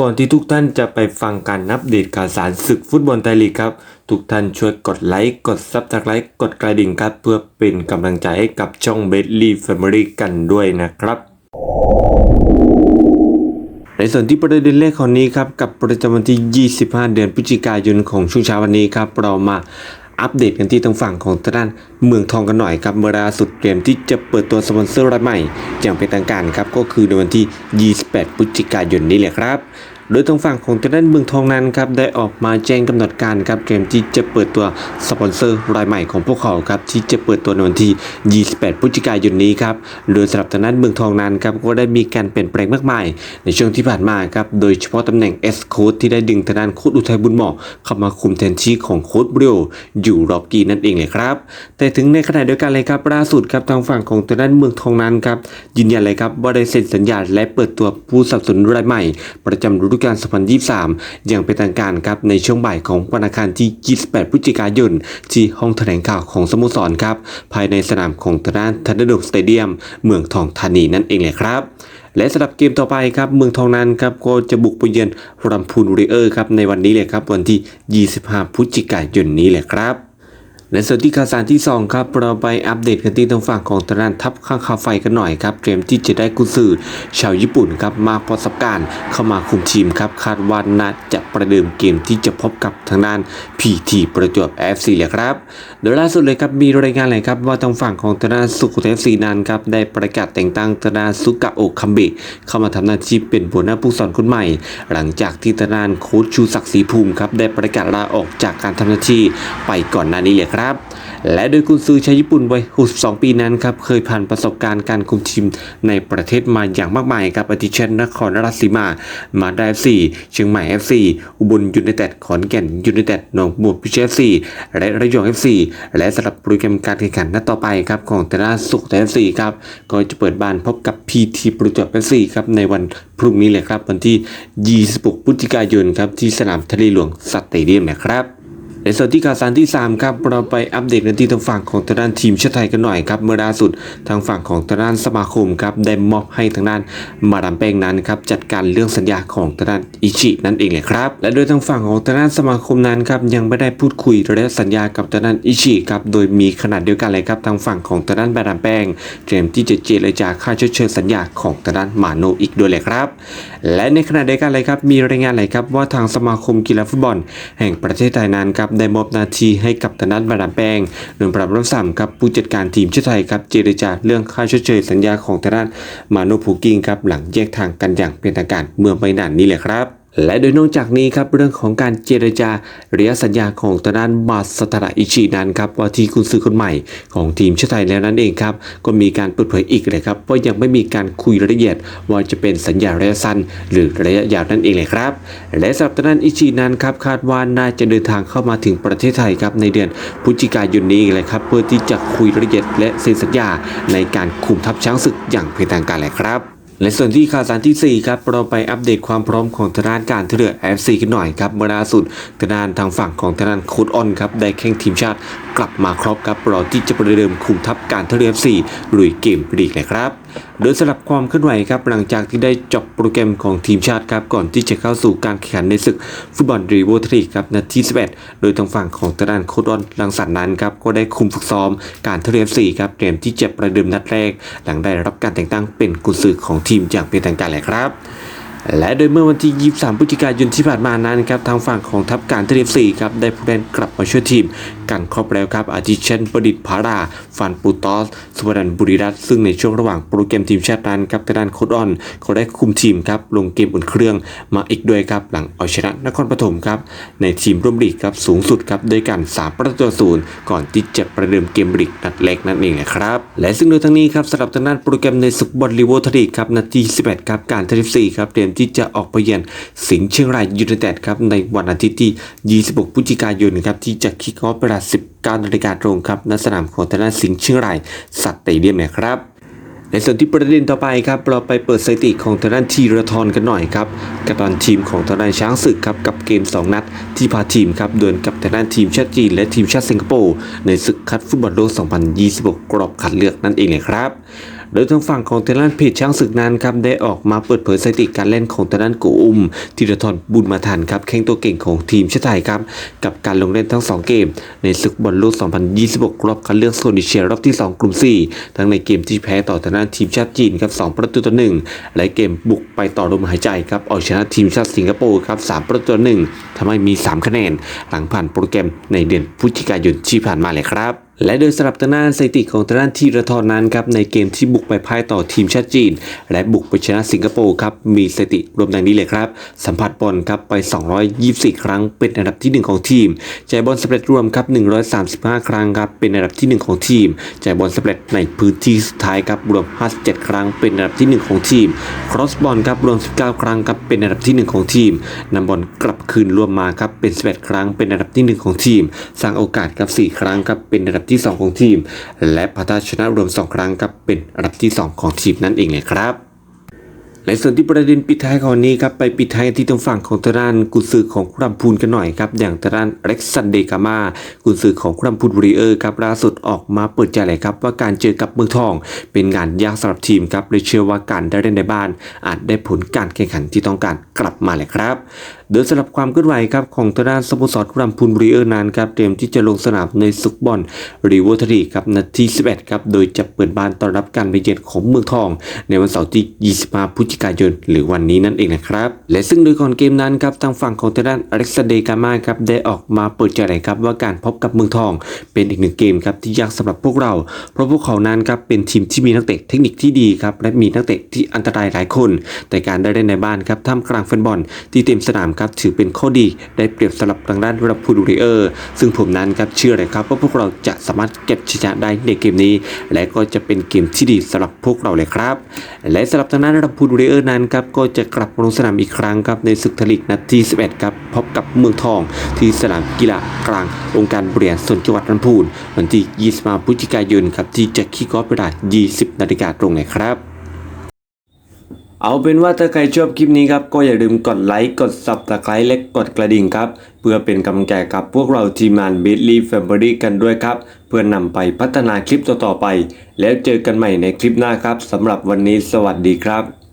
ก่อนที่ทุกท่านจะไปฟังการอัปเดตข่าวสารศึกฟุตบอลไทยลีกครับ ทุกท่านช่วยกดไลค์ กดซับสไครต์กดกระดิ่งครับ เพื่อเป็นกำลังใจให้กับช่องเบสลี่แฟมิลี่กันด้วยนะครับในส่วนที่ประเด็นแรกของนี้ครับกับประจำวันที่ 25 เดือนพฤศจิกายนของช่วงเช้าวันนี้ครับเรามา อัปเดตกันที่ทางฝั่งของทางด้านเมืองทองกันหน่อยครับเมื่อล่าสุดเตรียมที่จะเปิดตัวสปอนเซอร์รายใหม่อย่างเป็นทางการครับก็คือในวันที่ 28 พฤศจิกายนนี้แหละครับ โดยทางฝั่งของทางด้านเมืองทองนั้นครับได้ออกมาแจ้งกำหนดการครับเตรียมที่จะเปิดตัวสปอนเซอร์รายใหม่ของพวกเขาครับที่จะเปิดตัวในวันที่ 28 พฤศจิกายนนี้ครับโดยสำหรับทางด้านเมืองทองนั้นครับก็ได้มีการเปลี่ยนแปลงมากมาย ในช่วงที่ผ่านมาครับโดยเฉพาะตำแหน่ง S โค้ดที่ได้ดึงทางด้านโค้ดอุทัยบุญเหมาะเข้ามาคุมแทนที่ของโค้ดบริโออยู่รอบกีนั่นเองเลยครับ แต่ถึงในขณะเดียวกันเลยครับล่าสุดครับทางฝั่งของทางด้านเมืองทองนั้นครับยืนยันเลยครับว่าได้เซ็นสัญญาและเปิดตัวผู้สนับสนุนรายใหม่ ประจำฤดูกาล 2023 อย่างเป็นทางการครับในช่วงบ่ายของวันอังคารที่ 28 พฤศจิกายน ที่ห้องแถลงข่าวของสโมสรครับ ภายในสนามของทางด้านทันเดอร์ดสเตเดียม เมืองทองธานีนั่นเองเลยครับและสำหรับเกมต่อไปครับเมืองทองนั้นครับก็จะบุกไปเยือนรัมพูนเรเออร์ครับในวันนี้เลยครับวันที่ 25 พฤศจิกายนนี้แหละครับ ในส่วนที่ข่าวสารที่ 2 ครับ เราไปอัปเดตกันที่ทางฝั่งของทางด้านทัพข้างคาไฟกันหน่อยครับ เตรียมที่จะได้กุญซือชาวญี่ปุ่นครับมาประสบการ์เข้ามาคุมทีมครับ คาดว่าน่าจะประเดิมเกมที่จะพบกับทางด้าน PT ประจวบ FC เลยครับ โดยล่าสุดเลยครับมีรายงานเลยครับว่าทางฝั่งของทางด้านสุโขทัย FC นั้นครับได้ประกาศแต่งตั้งทางด้านสุกะโอคัมเบะเข้ามาทำหน้าที่เป็นหัวหน้าผู้สอนคนใหม่ หลังจากที่ทางด้านโค้ชชูศักดิ์ศรีภูมิครับได้ประกาศลาออกจากการทำหน้าที่ไปก่อนหน้านี้เลยครับและโดยกุนซือชาวญี่ปุ่นวัย 62 ปีนั้นครับเคยผ่านประสบการณ์การคุมทีมในประเทศมาอย่างมากมายครับอาทิเช่นนครราชสีมา มาได้ FC เชียงใหม่ FC อุบลยูไนเต็ดขอนแก่นยูไนเต็ดหนองบัวพิเชษ FC และระยอง FC และสำหรับโปรแกรมการแข่งขันนัดต่อไปครับของแต่ละสุขแต่ FC ครับก็จะเปิดบ้านพบกับ PT ประจวบ FC ครับในวันพรุ่งนี้เลยครับวันที่ 26 พฤศจิกายนครับที่สนามทะเลหลวงสเตเดียมนะครับ ในส่วนที่ข่าวสารที่ 3 ครับ เราไปอัปเดตกันที่ทางฝั่งของทางด้านทีมชาติไทยกันหน่อยครับ เมื่อล่าสุดทางฝั่งของทางด้านสมาคมครับได้มอบให้ทางด้านมาดามแป้งนั้นครับจัดการเรื่องสัญญาของทางด้านอิชินั่นเองเลยครับ และโดยทางฝั่งของทางด้านสมาคมนั้นครับยังไม่ได้พูดคุยและสัญญากับทางด้านอิชิครับโดยมีขนาดเดียวกันเลยครับทางฝั่งของทางด้านมาดามแป้งเตรียมที่จะเจรจาค่าชดเชยสัญญาของทางด้านมาโนอีกด้วยเลยครับ และในขณะเดียวกันเลยครับมีรายงานเลยครับว่าทางสมาคมกีฬาฟุตบอล แห่งประเทศไทยนั้นครับได้มอบหน้าที่ให้กับทนานมาดามแป้งโดยปรับรับสั่งครับผู้จัดการทีมชาติไทยครับเจรจาเรื่องค่าชดเชยสัญญาของทนานมาโนผูกิงครับหลังแยกทางกันอย่างเป็นทางการเมื่อไม่นานนี้แหละครับ และโดยนอกจากนี้ครับเรื่องของการเจรจาระยะสัญญาของทางด้านมาสตาระอิชินั้นครับว่าที่คุณซื้อคนใหม่ของทีมชาติไทยแล้วนั่นเองครับก็มีการเปิดเผยอีกเลยครับว่ายังไม่มีการคุยรายละเอียด ว่าจะเป็นสัญญาระยะสั้น หรือระยะยาวนั่นเองเลยครับ และสำหรับทางด้านอิชินั้นครับคาดว่าน่าจะเดินทางเข้ามาถึงประเทศไทยครับในเดือนพฤศจิกายนนี้เลยครับเพื่อที่จะคุยรายละเอียดและเซ็นสัญญาในการคุมทัพช้างศึกอย่างเป็นทางการเลยครับ และส่วนที่ข่าวสารที่ 4 ครับ เราไปอัปเดตความพร้อมของทางด้านการท่เรือ FC กันหน่อยครับเมื่อล่าสุดทางด้านทางฝั่งของทางด้านค้ดออนครับได้แข่งทีมชาติกลับมาครบครับรอที่จะประเดิมคุมทัพการท่เรือ FC ลุยเกมลีกเลยครับโดยสำหรับความเคลื่อนไหวครับหลังจากที่ได้จบโปรแกรมของทีมชาติครับก่อนที่จะเข้าสู่การแข่งขันในศึกฟุตบอลรีโวทรีครับนาที11 โดยทางฝั่งของทางด้านโค้ดออนลังสรรค์นั้นครับก็ได้คุมฝึกซ้อมการเท่าเรือ FC ครับเตรียมที่จะประเดิมนัดแรก หลังได้รับการแต่งตั้งเป็นกุญสือของทีมอย่างเป็นทางการเลยครับ และโดยเมื่อวันที่ 23 พฤศจิกายนที่ผ่านมานั้นครับทางฝั่งของทัพการเทเลฟซีครับได้ผู้เล่นกลับมาช่วยทีม กันครบแล้วครับอาทิเช่นประดิษฐ์พาราฟันปูตอสสุวรรณบุรีรัตน์ซึ่งในช่วงระหว่างโปรแกรมทีมชาตินั้นครับทางด้านโคดออนเขาได้คุมทีมครับลงเกมอุ่นเครื่องมาอีกด้วยครับหลังเอาชนะนครปฐมครับในทีมร่วมลีกครับสูงสุดครับด้วยกัน3ประตูต่อศูนย์ก่อนที่จะประเดิมเกมลีกนัดเล็กนั่นเองนะครับและซึ่งโดยทั้งนี้ครับสำหรับทางด้านโปรแกรมในศึกบอลลีโวทรีครับนาที11ครับการเทเลฟซีครับเตรียมที่จะออกไปเยือนสิงห์เชียงรายยูไนเต็ดครับในวันอาทิตย์ที่ 26 พฤศจิกายนครับที่จะคิกออฟเวลา 19นาฬิกาตรงครับณสนามของทางด้านสิงห์เชียงรายสัตเตเดียมนะครับในส่วนที่ประเด็นต่อไปครับเราไปเปิดสถิติของทางด้านทีระทรกันหน่อยครับกับตอนทีมของทางด้านช้างศึกครับกับเกม 2 นัด ที่พาทีมครับเดวลกับทางด้านทีมชาติจีนและทีมชาติสิงคโปร์ในศึกคัดฟุตบอลโลก 2026 กรอบคัดเลือกนั่นเองเลยครับ โดยทางฝั่งของเทลันเพจช่างศึกนั้นครับได้ออกมาเปิดเผยสถิติการเล่นของเทลันกูอุมธีรทรบุญมาทันครับแข้งตัวเก่งของทีมชาติไทยครับกับการลงเล่นทั้ง 2 เกม ในศึกบอลโลก 2026 รอบคัดเลือกโซนเอเชียรอบที่ 2 กลุ่ม 4 ทั้งในเกมที่แพ้ต่อทางด้านทีมชาติจีนครับ 2 ประตูต่อ 1 และเกมบุกไปต่อลมหายใจครับเอาชนะทีมชาติสิงคโปร์ครับ 3 ประตูต่อ 1ทำให้มี 3 คะแนน หลังผ่านโปรแกรมในเดือนพฤศจิกายนที่ผ่านมาเลยครับ และโดยสำหรับทางด้านสถิติของทางด้านทีระทรนั้นครับในเกมที่บุกไปพ่ายต่อทีมชาติจีน และบุกไปชนะสิงคโปร์ครับมีสถิติรวมดังนี้เลยครับ สัมผัสบอลครับไป 224 ครั้งเป็นอันดับที่ 1 ของทีมจ่ายบอลสำเร็จรวมครับ 135 ครั้งครับเป็นอันดับที่ 1 ของทีมจ่ายบอลสำเร็จในพื้นที่สุดท้ายครับรวม 57 ครั้งเป็นอันดับที่ 1 ของทีมครอสบอลครับรวม 19 ครั้งครับเป็นอันดับที่ 1 ของทีมนำบอลกลับคืนรวมมาครับเป็น11ครั้งเป็นอันดับที่ 1 ของทีม สร้างโอกาสครับ4ครั้งครับเป็นอันดับที่ 2 ของทีม และพัฒชนะรวม 2 ครั้งครับเป็นอันดับที่ 2 ของทีมนั่นเองเลยครับและส่วนที่ประเด็นปิดท้ายของวันนี้ครับไปปิดท้ายที่ตรงฝั่งของทางด้านกุนซือของครัมพูนกันหน่อยครับอย่างทางด้านเร็กซันเดกามากุนซือของครัมพูนบริเออร์ครับล่าสุดออกมาเปิดใจเลยครับว่าการเจอกับเมืองทอง เป็นงานยากสำหรับทีมครับเลยเชื่อว่าการได้เล่นในบ้าน อาจได้ผลการแข่งขันที่ต้องการกลับมาเลยครับโดยสำหรับความเคลื่อนไหวครับของทางด้านสโมสรรัมพูนบริเออร์นันครับเตรียมที่จะลงสนามในซุกบอลรีเวอร์ทรีครับนาที 11 ครับ โดยจะเปิดบ้านต้อนรับการไปเยือนของเมืองทอง ในวันเสาร์ที่ 25 พฤศจิกายน หรือวันนี้นั่นเองนะครับ และซึ่งโดยก่อนเกมนั้นครับทางฝั่งของทางด้านอเล็กซานเดร์กามาครับได้ออกมาเปิดใจครับว่าการพบกับเมืองทอง เป็นอีกหนึ่งเกมครับที่ยากสำหรับพวกเรา เพราะพวกเขานั้นครับเป็นทีมที่มีนักเตะเทคนิคที่ดีครับและมีนักเตะที่อันตรายหลายคน แต่การได้เล่นในบ้านครับท่ามกลางแฟนบอลที่เต็มสนามครับถือเป็นข้อดีได้เปรียบสำหรับทางด้านรับพูดูริเออร์ซึ่งผมนั้นครับเชื่อเลยครับว่าพวกเราจะสามารถเก็บชนะได้ในเกมนี้ และก็จะเป็นเกมที่ดีสำหรับพวกเราเลยครับ และสำหรับทางด้านรับพูดูริเออร์นั้นครับก็จะกลับมาลงสนามอีกครั้งครับในศึกทลีกนัดที่ 11 ครับพบกับเมืองทอง ที่สนามกีฬากลางองค์การบริหารส่วนจังหวัดลำพูนวันที่ 25 พฤศจิกายนครับที่จะคิกออฟเวลา 20 นาฬิกาตรงเลยครับ เอาเป็นว่าถ้าใครชอบคลิปนี้ครับ ก็อย่าลืมกดไลค์ กด subscribe และกดกระดิ่งครับ เพื่อเป็นกำลังใจกับพวกเราทีมงาน b i t l y Family กันด้วยครับ เพื่อนนำไปพัฒนาคลิปต่อๆไป แล้วเจอกันใหม่ในคลิปหน้าครับสำหรับวันนี้สวัสดีครับ